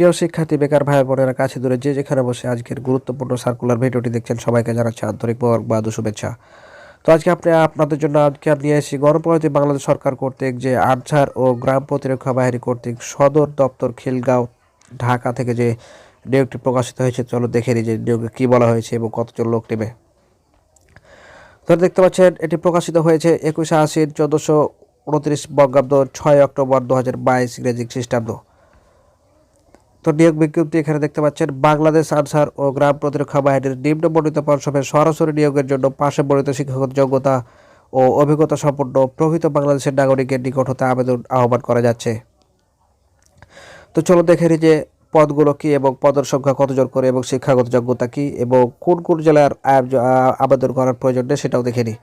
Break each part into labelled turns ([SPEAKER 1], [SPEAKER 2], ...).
[SPEAKER 1] প্রিয় শিক্ষার্থী, বেকার ভাই বোনেরা কাছে দূরে যে যেখানে বসে আজকের গুরুত্বপূর্ণ সার্কুলার ভিডিওটি দেখছেন, সবাইকে জানাচ্ছি আন্তরিক ও শুভেচ্ছা। তো আজকে আপনি, আপনাদের জন্য আজকে নিয়ে এসেছি গণপ্রজাতি বাংলাদেশ সরকার কর্তৃক যে আনসার ও গ্রাম প্রতিরক্ষা বাহিনী কর্তৃক সদর দপ্তর খিলগাঁও, ঢাকা থেকে যে নিয়োগটি প্রকাশিত হয়েছে, চলো দেখে নিই যে নিয়োগে কী বলা হয়েছে এবং কতজন লোক নেবে। তো দেখতে পাচ্ছেন, এটি প্রকাশিত হয়েছে একুশে আশির চোদ্দোশো উনত্রিশ বঙ্গাব্দ ছয় অক্টোবর দু হাজার বাইশ ইংরেজি খ্রিস্টাব্দ। তো নিয়োগ বিজ্ঞপ্তি এখানে দেখতে পাচ্ছেন, বাংলাদেশ আনসার ও গ্রাম প্রতিরক্ষা বাহিনীর নিম্ন বর্ণিত পর্ষদের সরাসরি নিয়োগের জন্য পাশে বর্ণিত শিক্ষাগত যোগ্যতা ও অভিজ্ঞতা সম্পন্ন প্রকৃত বাংলাদেশের নাগরিকের নিকট হতে আবেদন আহ্বান করা যাচ্ছে। তো চলো দেখে নিই যে পদগুলো কী এবং পদের সংখ্যা কতজন করে এবং শিক্ষাগত যোগ্যতা কী এবং কোন কোন জেলার আবেদন করার প্রয়োজন নেই সেটাও দেখে নিই।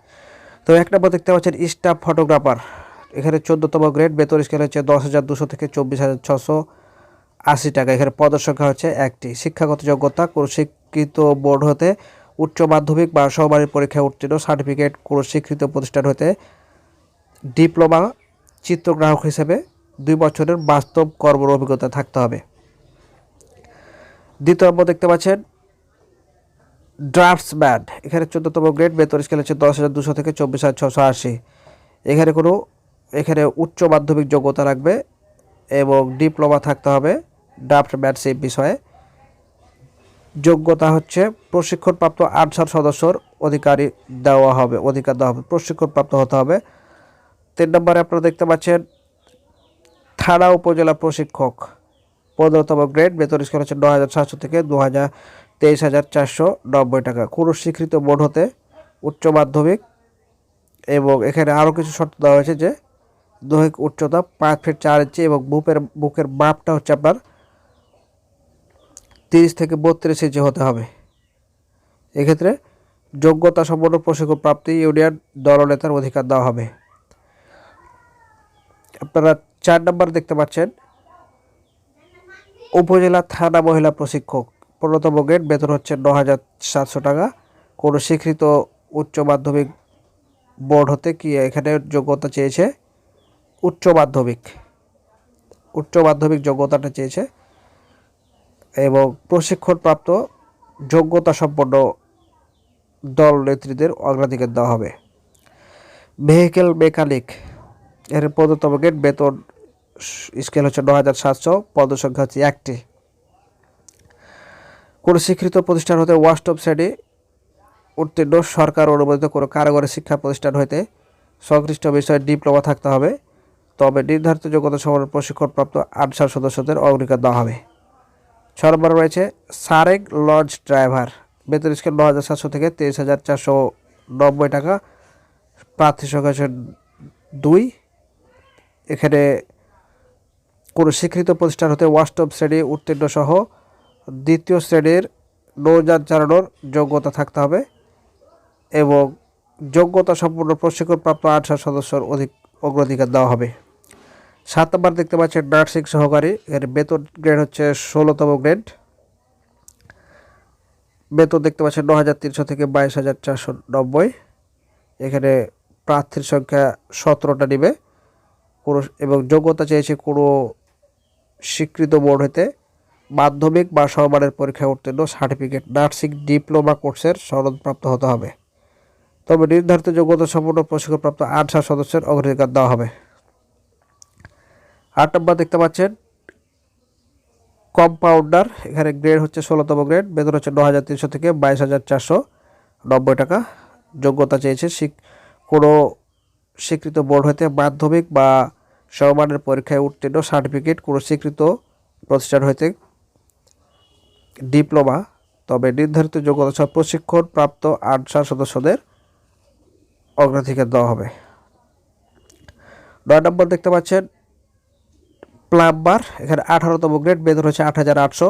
[SPEAKER 1] তো এক নম্বর দেখতে পাচ্ছেন, স্টাফ ফটোগ্রাফার। এখানে চোদ্দতম গ্রেড, বেতন স্কেল হচ্ছে দশ হাজার দুশো থেকে চব্বিশ হাজার ছশো। আশি টাকা। এখানে পদের সংখ্যা হচ্ছে একটি শিক্ষাগত যোগ্যতা কোনো স্বীকৃত বোর্ড হতে উচ্চ মাধ্যমিক বা সহবারী পরীক্ষায় উত্তীর্ণ, সার্টিফিকেট কোনো স্বীকৃত প্রতিষ্ঠান হতে ডিপ্লোমা, চিত্রগ্রাহক হিসেবে দুই বছরের বাস্তব কর্মের অভিজ্ঞতা থাকতে হবে। দ্বিতীয় নম্বর দেখতে পাচ্ছেন ড্রাফটসম্যান। এখানে চোদ্দতম গ্রেড, বেতন স্কেল হচ্ছে দশ হাজার দুশো থেকে চব্বিশ হাজার ছশো আশি। এখানে কোনো, এখানে উচ্চ মাধ্যমিক যোগ্যতা রাখবে এবং ডিপ্লোমা থাকতে হবে। ড্রাফটম্যানশিপ বিষয়ে। যোগ্যতা হচ্ছে প্রশিক্ষণপ্রাপ্ত আনসার সদস্যর অধিকারী দেওয়া হবে, অধিকার দেওয়া হবে, প্রশিক্ষণপ্রাপ্ত হতে হবে। তিন নম্বরে আপনারা দেখতে পাচ্ছেন, থানা উপজেলা প্রশিক্ষক, পনেরোতম গ্রেড, বেতন স্কেল হচ্ছে ন হাজার সাতশো থেকে দু হাজার তেইশ হাজার চারশো নব্বই টাকা। কোনো স্বীকৃত বোর্ড হতে উচ্চ মাধ্যমিক এবং এখানে আরও কিছু শর্ত দেওয়া হয়েছে যে দৈহিক উচ্চতা পাঁচ ফিট চার ইঞ্চি এবং বুকের বুকের মাপটা হচ্ছে আপনার তিরিশ থেকে বত্রিশ ইঞ্চি হতে হবে। এক্ষেত্রে যোগ্যতা সম্পন্ন প্রশিক্ষণ প্রাপ্তি ইউনিয়ন দলনেতার অধিকার দেওয়া হবে। আপনারা চার নম্বর দেখতে পাচ্ছেন। উপজেলা থানা মহিলা প্রশিক্ষক। পনেরোতম গ্রেড বেতন হচ্ছে ন হাজার সাতশো টাকা। কোনো স্বীকৃত উচ্চ মাধ্যমিক বোর্ড হতে কি এখানে যোগ্যতা চেয়েছে? উচ্চ মাধ্যমিক। উচ্চ মাধ্যমিক যোগ্যতাটা চেয়েছে। এবং প্রশিক্ষণপ্রাপ্ত যোগ্যতা সম্পন্ন দল নেত্রীদের অগ্রাধিকার দেওয়া হবে। ভেহিকেল মেকানিক এর পদতম গ্রেড বেতন স্কেল হচ্ছে ন হাজার সাতশো, পদসংখ্যা হচ্ছে একটি। কোনো স্বীকৃত প্রতিষ্ঠান হতে ওয়াস্টপ শ্রেণি উত্তীর্ণ, সরকার অনুমোদিত কোনো কারিগরি শিক্ষা প্রতিষ্ঠান হইতে সংশ্লিষ্ট বিষয়ে ডিপ্লোমা থাকতে হবে। তবে নির্ধারিত যোগ্যতা সমান প্রশিক্ষণপ্রাপ্ত আনসার সদস্যদের অগ্রাধিকার দেওয়া হবে। নম্বরে রয়েছে সারেং লঞ্চ ড্রাইভার। বেতন স্কেল ন হাজার সাতশো থেকে তেইশ হাজার চারশো নব্বই টাকা। প্রার্থী সংখ্যা হচ্ছে দুই। এখানে কোনো স্বীকৃত প্রতিষ্ঠান হতে অষ্টম শ্রেণি, উত্তীর্ণ সহ দ্বিতীয় শ্রেণির নৌযান চালানোর যোগ্যতা থাকতে হবে এবং যোগ্যতা সম্পূর্ণ প্রশিক্ষণপ্রাপ্ত আনসার সদস্যর অধিক অগ্রাধিকার দেওয়া হবে। সাত নম্বর দেখতে পাচ্ছেন নার্সিং সহকারী। এর বেতন গ্রেড হচ্ছে ষোলোতম গ্রেড। বেতন দেখতে পাচ্ছেন ন হাজার তিনশো থেকে বাইশ হাজার চারশো নব্বই। এখানে প্রার্থীর সংখ্যা সতেরোটা নিবে। কোনো এবং যোগ্যতা চেয়েছে কোনো স্বীকৃত বোর্ড হতে। মাধ্যমিক বা সমমানের পরীক্ষায় উত্তীর্ণ সার্টিফিকেট। নার্সিং ডিপ্লোমা কোর্সের সনদপ্রাপ্ত হতে হবে। তবে নির্ধারিত যোগ্যতা সম্পূর্ণ প্রশিক্ষণপ্রাপ্ত আনসার সদস্যের অগ্রাধিকার দেওয়া হবে। আট নম্বর দেখতে পাচ্ছেন। কম্পাউন্ডার, এখানে গ্রেড হচ্ছে ষোলোতম গ্রেড বেতন হচ্ছে ন হাজার তিনশো থেকে বাইশ হাজার চারশো নব্বই টাকা। যোগ্যতা চেয়েছে কোনো স্বীকৃত বোর্ড হতে মাধ্যমিক বা সমমানের পরীক্ষায় উত্তীর্ণ সার্টিফিকেট, কোনো স্বীকৃত প্রতিষ্ঠান হইতে ডিপ্লোমা। তবে নির্ধারিত যোগ্যতা সহ প্রশিক্ষণ প্রাপ্ত আনসার সদস্যদের অগ্রাধিকার দেওয়া হবে। নয় নম্বর দেখতে পাচ্ছেন প্লাম্বার, এখানে আঠারোতম গ্রেড, বেতন হচ্ছে আট হাজার আটশো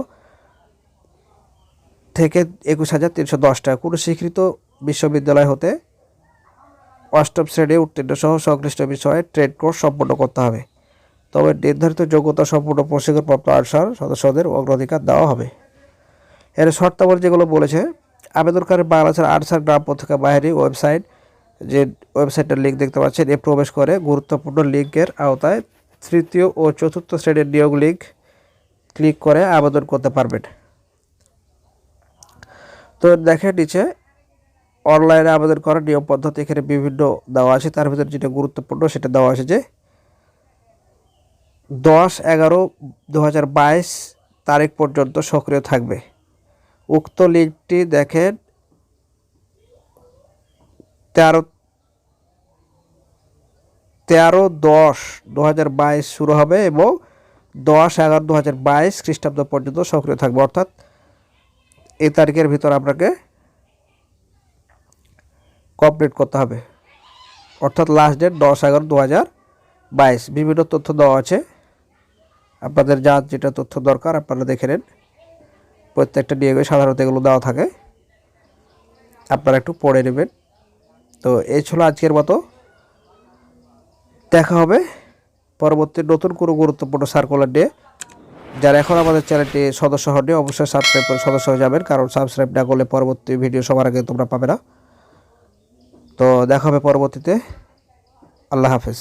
[SPEAKER 1] থেকে একুশ হাজার তিনশো দশ টাকা। কোনো স্বীকৃত বিশ্ববিদ্যালয় হতে অষ্টম শ্রেণি উত্তীর্ণ সহ সংশ্লিষ্ট বিষয়ে ট্রেড কোর্স সম্পন্ন করতে হবে। তবে নির্ধারিত যোগ্যতা সম্পূর্ণ প্রশিক্ষণপ্রাপ্ত আনসার সদস্যদের অগ্রাধিকার দেওয়া হবে। এর শর্তাবলী যেগুলো বলেছে, আবেদনকারী বাংলাদেশের আনসার গ্রাম পত্রিকা বাহিনী ওয়েবসাইট, যে ওয়েবসাইটের লিঙ্ক দেখতে পাচ্ছেন, এ প্রবেশ করে গুরুত্বপূর্ণ লিঙ্কের আওতায় তৃতীয় ও চতুর্থ শ্রেণির নিয়োগ লিঙ্ক ক্লিক করে আবেদন করতে পারবেন। তো দেখেন নিচে অনলাইনে আবেদন করার নিয়ম পদ্ধতি এখানে বিভিন্ন দেওয়া আছে। তার ভিতরে যেটা গুরুত্বপূর্ণ সেটা দেওয়া আছে যে দশ এগারো দু তারিখ পর্যন্ত সক্রিয় থাকবে। উক্ত লিঙ্কটি দেখেন তেরো তেরো দশ দু হাজার বাইশ শুরু হবে এবং দশ এগারো দু হাজার বাইশ খ্রিস্টাব্দ পর্যন্ত সক্রিয় থাকবে। অর্থাৎ এই তারিখের ভিতর আপনাকে কমপ্লিট করতে হবে। অর্থাৎ লাস্ট ডেট দশ এগারো দু হাজার বাইশ। বিভিন্ন তথ্য দেওয়া আছে। আপনাদের যা যেটা তথ্য দরকার আপনারা দেখে নেন। প্রত্যেকটা নিয়োগে সাধারণত এগুলো দেওয়া থাকে। আপনারা একটু পড়ে নেবেন। তো এই ছিল আজকের মতো। দেখা হবে পরবর্তী নতুন কোনো গুরুত্বপূর্ণ সার্কুলার নিয়ে। যারা এখন আমাদের চ্যানেলটি সদস্য হননি, অবশ্যই সাবস্ক্রাইব করে সদস্য হয়ে যাবেন, কারণ সাবস্ক্রাইব না করলে পরবর্তী ভিডিও সবার আগে তোমরা পাবে না। তো দেখা হবে পরবর্তীতে। আল্লাহ হাফেজ।